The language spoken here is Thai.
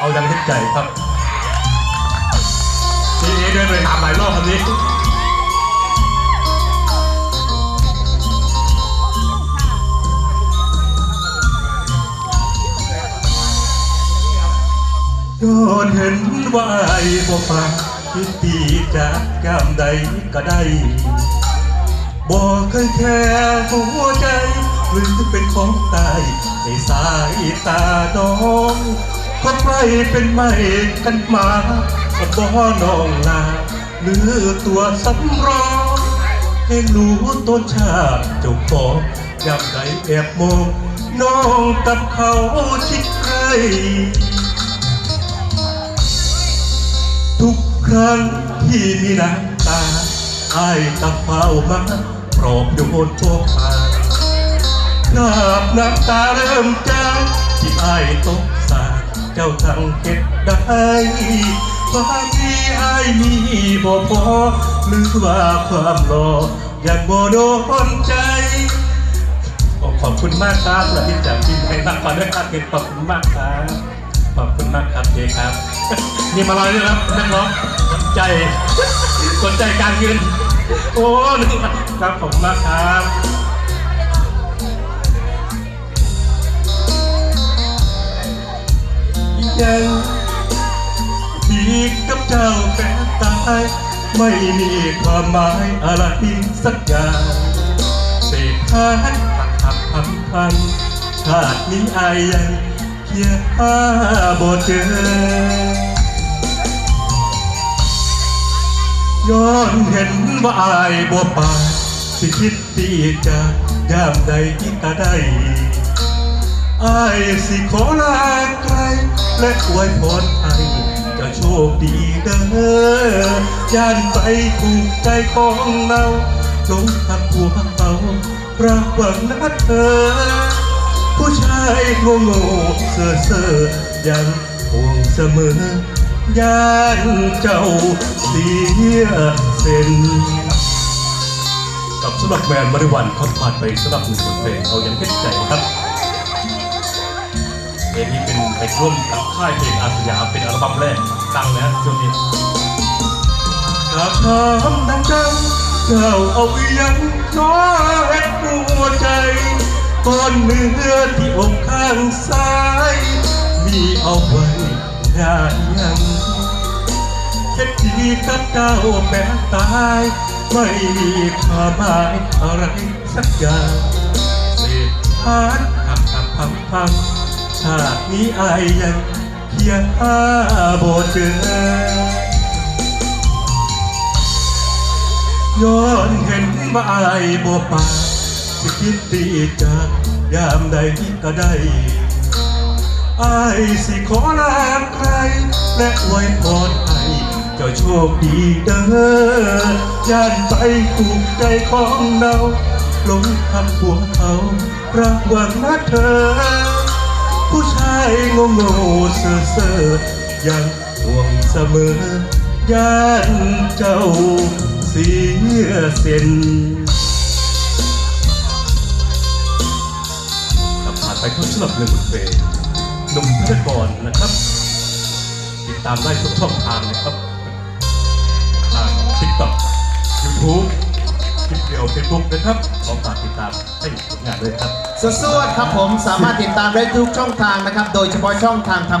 เอายังเห็นใจครับนี่เด้วยไปถามหลายรอบคำนี้โดนเห็นว่าไอ้บ่ปากคิดตีจากยามใดก็ได้บ่เคยแค่หัวใจหรือเป็นของตายในสายตาน้อง คนไปเป็นไม่กันมาก็บ่น้องลาหรือตัวสำรองให้รู้ต้นชาติเจ้าของยามใดแอบมองน้องกับเขาชิดใกล้ทุกครั้งที่มีน้ำตาไอ้ตะเฝ้ามาปลอบโยนพวกมาคราบน้ำตาเริ่มจางที่ไอ้ตก เจ้าทั้งเก็บได้บางทีไอ้ายมีบ่พอหรือว่าความรอยังบ่โดนใจ ขอบคุณมากครับเราที่จากทีมไทยนักฟันด้วยครับเก็บขอบคุณมากครับขอบคุณมากครับเจครับ นี่มาลอยด้วยครับนักร้องสนใจสนใจการยืนโอ้ครับขอบคุณมากครับ ยังพี่กับเจ้าแปลตาย ไม่มีความหมายอะไรสักอย่างเศษพันหักหักพันพันชาตินี้อายยังเพียงหาบ่เจอย้อนเห็นว่าอายบ่ปากสิคิดที่จะยามใดที่ตาได้ อายสิขอลาไกล และอวยพรให้จะโชคดีเด้อย่านไปถูกใจของเราจงทักหัวเขารักหวังนัดเธอ ผู้ชายโง่โง่เซ่อเซ่อยังห่วงเสมอย่านเจ้าเสียเส้นกับสำหรับแมนมาริวันเขาผ่านไปสำหรับหนึ่งบทเพลงเอายังเห็นใจครับ ลงนี้เป็นไปร่วมกับค่ายเพลงอาสยามเป็นอัลบั้มแรกดังนะช่วงนี้กาถามดังจังเจ้าเอาอยังน้อเฮ็ดหัวใจก้อนเนื้อที่อกข้างซ้าย มีเอาไว้ได้ยังเฮ็ดดีกับเจ้าแม้ตายไม่มีความหมายอะไรสักอย่างเศษพานหักหักพังพัง ชาตินี้อายยังเพียงหาบ่เจอย้อนเห็นว่าอายบ่ปากสิคิดดีจากยามใดก็ได้อายสิขอลาใคร และอวยพรให้เจ้าโชคดีเด้อย่านไปถูกใจของเราหลงทำหัวเขารักหวังนะเธอ ผู้ชายโง่โง่เซ่อเซ่อยังห่วงเสมอย่านเจ้าเสียเส้นครับผ่านไปทุกสำหรับหนึ่งบทเพลงหนุ่มพิธีกรนะครับ ติดตามได้ทุกช่องทางนะครับทางทิกต็อกยูทูบ คลิปเดียวเฟซบุ๊กนะครับขอฝากติดตามให้ผลงานด้วยครับ สวัสดีครับผมสามารถติดตามได้ทุกช่องทางนะครับ โดยเฉพาะช่องทางทำ